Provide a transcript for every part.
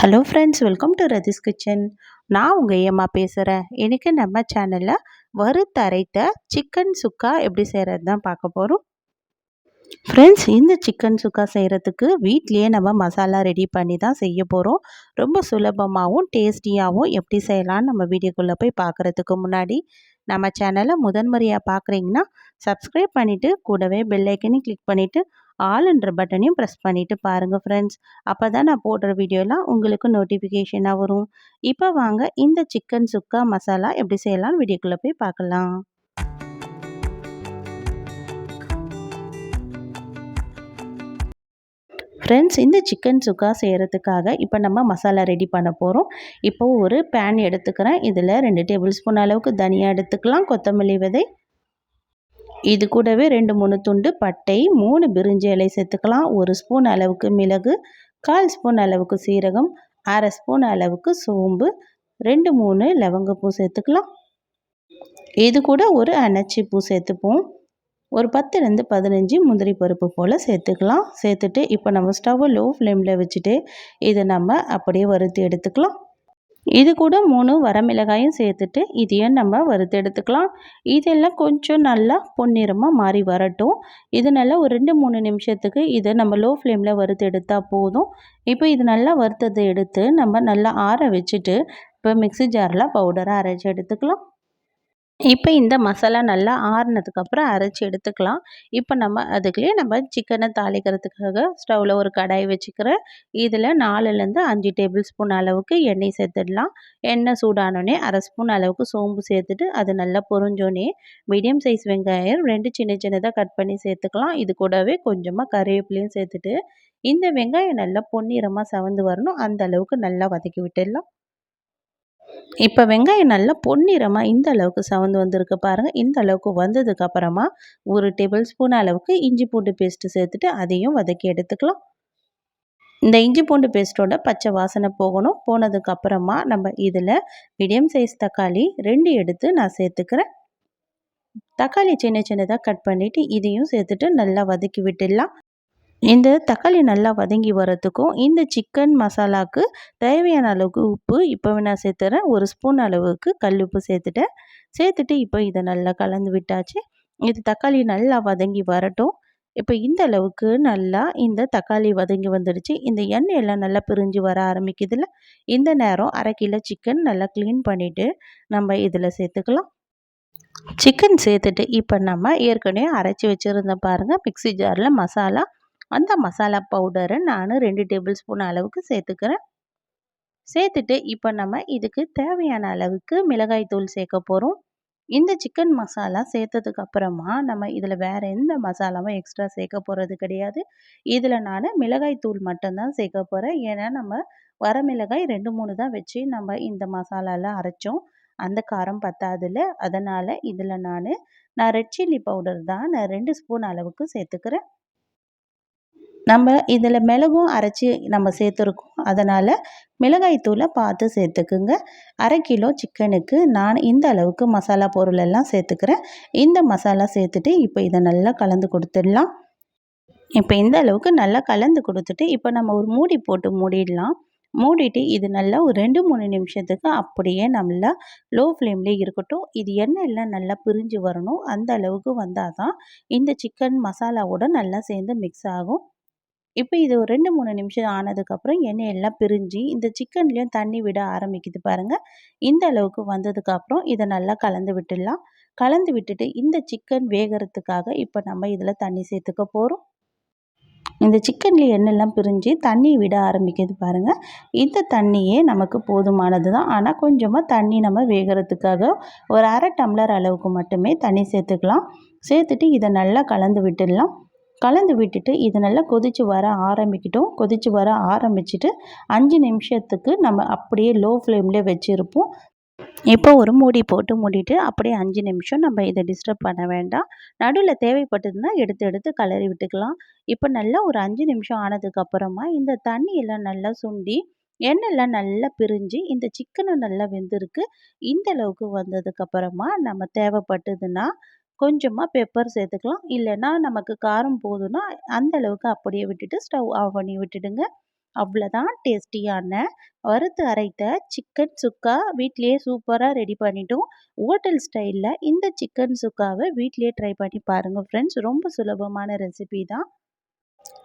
Hello friends welcome to Rathi's kitchen நான் உங்கள் ஏமா பேசுகிறேன் இன்றைக்கி நம்ம சேனலில் வறுத்தரைத்த சிக்கன் சுக்கா எப்படி செய்கிறது தான் பார்க்க போகிறோம் ஃப்ரெண்ட்ஸ் இந்த சிக்கன் சுக்கா செய்கிறதுக்கு வீட்லேயே நம்ம மசாலா ரெடி பண்ணி தான் செய்ய போகிறோம் ரொம்ப சுலபமாகவும் டேஸ்டியாகவும் எப்படி செய்யலான்னு நம்ம வீடியோக்குள்ளே போய் பார்க்குறதுக்கு முன்னாடி நம்ம சேனலை முதன்முறையாக பார்க்குறீங்கன்னா சப்ஸ்கிரைப் பண்ணிவிட்டு கூடவே பெல்லைக்கனையும் கிளிக் பண்ணிவிட்டு ஆல்ன்ற பட்டனையும் ப்ரெஸ் பண்ணிவிட்டு பாருங்கள் ஃப்ரெண்ட்ஸ் அப்போ தான் நான் போடுற வீடியோலாம் உங்களுக்கு நோட்டிஃபிகேஷனாக வரும். இப்போ வாங்க இந்த சிக்கன் சுக்கா மசாலா எப்படி செய்யலாம் வீடியோக்குள்ளே போய் பார்க்கலாம். ஃப்ரெண்ட்ஸ் இந்த சிக்கன் சுக்கா செய்கிறதுக்காக இப்போ நம்ம மசாலா ரெடி பண்ண போகிறோம் இப்போ ஒரு பேன் எடுத்துக்கிறேன். இதில் ரெண்டு டேபிள் ஸ்பூன் அளவுக்கு தனியாக எடுத்துக்கலாம். கொத்தமல்லி விதை இது கூடவே ரெண்டு மூணு துண்டு பட்டை மூணு பிரிஞ்சி இலை சேர்த்துக்கலாம். ஒரு ஸ்பூன் அளவுக்கு மிளகு கால் ஸ்பூன் அளவுக்கு சீரகம் அரை ஸ்பூன் அளவுக்கு சோம்பு ரெண்டு மூணு லவங்கப்பூ சேர்த்துக்கலாம். இது கூட ஒரு அனச்சி பூ சேர்த்துப்போம். ஒரு பத்துலேருந்து பதினஞ்சு முந்திரி பருப்பு போல் சேர்த்துக்கலாம். சேர்த்துட்டு இப்போ நம்ம ஸ்டவ்வை லோ ஃப்ளேமில் வச்சுட்டு இதை நம்ம அப்படியே வறுத்து எடுத்துக்கலாம். இது கூட மூணு வரமிளகாயும் சேர்த்துட்டு இதையும் நம்ம வறுத்து எடுத்துக்கலாம். இதெல்லாம் கொஞ்சம் நல்லா பொன்னிறமாக மாறி வரட்டும். இது நல்லா ஒரு ரெண்டு மூணு நிமிஷத்துக்கு இதை நம்ம லோ ஃப்ளேமில் வறுத்தெடுத்தால் போதும். இப்போ இது நல்லா வறுத்ததை எடுத்து நம்ம நல்லா ஆற வச்சுட்டு இப்போ மிக்சி ஜாரில் பவுடராக அரைச்சி எடுத்துக்கலாம். இப்போ இந்த மசாலா நல்லா ஆறுனதுக்கப்புறம் அரைச்சி எடுத்துக்கலாம். இப்போ நம்ம அதுக்குள்ளேயே நம்ம சிக்கனை தாளிக்கிறதுக்காக ஸ்டவ்வில் ஒரு கடாய் வச்சுக்கிறேன் இதில் நாலுலேருந்து அஞ்சு டேபிள் ஸ்பூன் அளவுக்கு எண்ணெய் சேர்த்துடலாம். எண்ணெய் சூடானோடனே அரை ஸ்பூன் அளவுக்கு சோம்பு சேர்த்துட்டு அது நல்லா பொறிஞ்சோடனே மீடியம் சைஸ் வெங்காயம் ரெண்டு சின்ன சின்னதாக கட் பண்ணி சேர்த்துக்கலாம். இது கூடவே கொஞ்சமாக கருவேப்பிலையும் சேர்த்துட்டு இந்த வெங்காயம் நல்லா பொன்னிறமாக சவந்து வரணும். அந்த அளவுக்கு நல்லா வதக்கி விட்டுடலாம். இப்போ வெங்காயம் நல்லா பொன்னிறமாக இந்த அளவுக்கு சவந்து வந்திருக்கு பாருங்கள் இந்த அளவுக்கு வந்ததுக்கு அப்புறமா ஒரு டேபிள் ஸ்பூன் அளவுக்கு இஞ்சி பூண்டு பேஸ்ட்டு சேர்த்துட்டு அதையும் வதக்கி எடுத்துக்கலாம். இந்த இஞ்சி பூண்டு பேஸ்ட்டோட பச்சை வாசனை போகணும். போனதுக்கப்புறமா நம்ம இதில் மீடியம் சைஸ் தக்காளி ரெண்டு எடுத்து நான் சேர்த்துக்கிறேன். தக்காளி சின்ன சின்னதாக கட் பண்ணிவிட்டு இதையும் சேர்த்துட்டு நல்லா வதக்கி விட்டுடலாம். இந்த தக்காளி நல்லா வதங்கி வரத்துக்கும் இந்த சிக்கன் மசாலாவுக்கு தேவையான அளவுக்கு உப்பு இப்போ நான் சேர்த்துறேன். ஒரு ஸ்பூன் அளவுக்கு கல் உப்பு சேர்த்துட்டேன். சேர்த்துட்டு இப்போ இதை நல்லா கலந்து விட்டாச்சு. இது தக்காளி நல்லா வதங்கி வரட்டும். இப்போ இந்த அளவுக்கு நல்லா இந்த தக்காளி வதங்கி வந்துடுச்சு. இந்த எண்ணெயெல்லாம் நல்லா பிரிஞ்சு வர ஆரம்பிக்குதுல இந்த நேரம் அரை கிலோ சிக்கன் நல்லா க்ளீன் பண்ணிவிட்டு நம்ம இதில் சேர்த்துக்கலாம். சிக்கன் சேர்த்துட்டு இப்போ நம்ம ஏற்கனவே அரைச்சி வச்சுருந்தோம் பாருங்கள் மிக்சி ஜாரில் மசாலா அந்த மசாலா பவுடரை நான் ரெண்டு டேபிள் ஸ்பூன் அளவுக்கு சேர்த்துக்கிறேன். சேர்த்துட்டு இப்போ நம்ம இதுக்கு தேவையான அளவுக்கு மிளகாய் தூள் சேர்க்க போகிறோம் இந்த சிக்கன் மசாலா சேர்த்ததுக்கு அப்புறமா நம்ம இதில் வேறு எந்த மசாலாவும் எக்ஸ்ட்ரா சேர்க்க போகிறது கிடையாது. இதில் நான் மிளகாய் தூள் மட்டும்தான் சேர்க்க போகிறேன் ஏன்னா நம்ம வரமிளகாய் ரெண்டு மூணு தான் வச்சு நம்ம இந்த மசாலாவில் அரைச்சோம். அந்த காரம் பத்தாதில்ல. அதனால் இதில் நான் நான் ரெட் சில்லி பவுடர் தான் நான் ரெண்டு ஸ்பூன் அளவுக்கு சேர்த்துக்கிறேன். நம்ம இதில் மிளகும் அரைச்சி நம்ம சேர்த்துருக்கோம். அதனால் மிளகாய்த்தூளை பார்த்து சேர்த்துக்குங்க. அரை கிலோ சிக்கனுக்கு நான் இந்த அளவுக்கு மசாலா பொருள் எல்லாம் சேர்த்துக்கிறேன். இந்த மசாலா சேர்த்துட்டு இப்போ இதை நல்லா கலந்து கொடுத்துடலாம். இப்போ இந்த அளவுக்கு நல்லா கலந்து கொடுத்துட்டு இப்போ நம்ம ஒரு மூடி போட்டு மூடிடலாம். மூடிட்டு இது நல்லா ஒரு ரெண்டு மூணு நிமிஷத்துக்கு அப்படியே நல்லா லோ ஃப்ளேம்லேயே இருக்கட்டும். இது எண்ணெய் எல்லாம் நல்லா பிரிஞ்சு வரணும். அந்த அளவுக்கு வந்தால் தான் இந்த சிக்கன் மசாலாவோட நல்லா சேர்ந்து மிக்ஸ் ஆகும். இப்போ இது ஒரு ரெண்டு மூணு நிமிஷம் ஆனதுக்கப்புறம் எண்ணெய் எல்லாம் பிரிஞ்சு இந்த சிக்கன்லேயும் தண்ணி விட ஆரம்பிக்குது பாருங்கள் இந்த அளவுக்கு வந்ததுக்கப்புறம் இதை நல்லா கலந்து விட்டுடலாம். கலந்து விட்டுட்டு இந்த சிக்கன் வேகிறதுக்காக இப்போ நம்ம இதில் தண்ணி சேர்த்துக்க போகிறோம் இந்த சிக்கனில் எண்ணெய்லாம் பிரிஞ்சு தண்ணி விட ஆரம்பிக்குது பாருங்கள் இந்த தண்ணியே நமக்கு போதுமானது தான். ஆனால் கொஞ்சமாக தண்ணி நம்ம வேகிறதுக்காக ஒரு அரை டம்ளர் அளவுக்கு மட்டுமே தண்ணி சேர்த்துக்கலாம். சேர்த்துட்டு இதை நல்லா கலந்து விட்டுடலாம். கலந்து விட்டுட்டு இது நல்லா கொதித்து வர ஆரம்பிக்கிட்டோம். கொதித்து வர ஆரம்பிச்சுட்டு அஞ்சு நிமிஷத்துக்கு நம்ம அப்படியே லோ ஃப்ளேம்லேயே வச்சுருப்போம். இப்போ ஒரு மூடி போட்டு மூடிட்டு அப்படியே அஞ்சு நிமிஷம் நம்ம இதை டிஸ்டர்ப் பண்ண வேண்டாம். நடுவில் தேவைப்பட்டதுன்னா எடுத்து எடுத்து கலரி விட்டுக்கலாம். இப்போ நல்லா ஒரு அஞ்சு நிமிஷம் ஆனதுக்கப்புறமா இந்த தண்ணியெல்லாம் நல்லா சுண்டி எண்ணெய்லாம் நல்லா பிரிஞ்சு இந்த சிக்கனும் நல்லா வெந்திருக்கு. இந்த அளவுக்கு வந்ததுக்கப்புறமா நம்ம தேவைப்பட்டதுன்னா கொஞ்சமாக பெப்பர் சேர்த்துக்கலாம். இல்லைன்னா நமக்கு காரம் போதும்னா அந்த அளவுக்கு அப்படியே விட்டுட்டு ஸ்டவ் ஆஃப் பண்ணி விட்டுடுங்க. அவ்வளோதான் டேஸ்டியான வறுத்து அரைத்த சிக்கன் சுக்கா வீட்லேயே சூப்பராக ரெடி பண்ணிட்டோம். ஹோட்டல் ஸ்டைலில் இந்த சிக்கன் சுக்காவை வீட்லேயே ட்ரை பண்ணி பாருங்கள் ஃப்ரெண்ட்ஸ் ரொம்ப சுலபமான ரெசிபி தான்.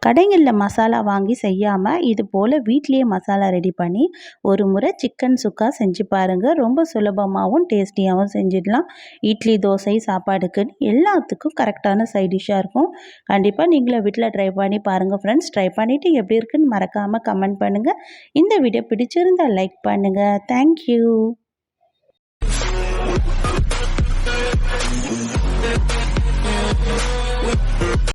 கடைகளில் மசாலா வாங்கி செய்யாமல் இது போல் வீட்லேயே மசாலா ரெடி பண்ணி ஒரு முறை சிக்கன் சுக்கா செஞ்சு பாருங்கள் ரொம்ப சுலபமாகவும் டேஸ்டியாகவும் செஞ்சிடலாம். இட்லி தோசை சாப்பாடுக்குன்னு எல்லாத்துக்கும் கரெக்டான சைட் டிஷ்ஷாக இருக்கும். கண்டிப்பாக நீங்களும் வீட்டில் ட்ரை பண்ணி பாருங்கள் ஃப்ரெண்ட்ஸ் ட்ரை பண்ணிவிட்டு எப்படி இருக்குன்னு மறக்காமல் கமெண்ட் பண்ணுங்கள் இந்த வீடியோ பிடிச்சிருந்தால் லைக் பண்ணுங்கள் தேங்க்யூ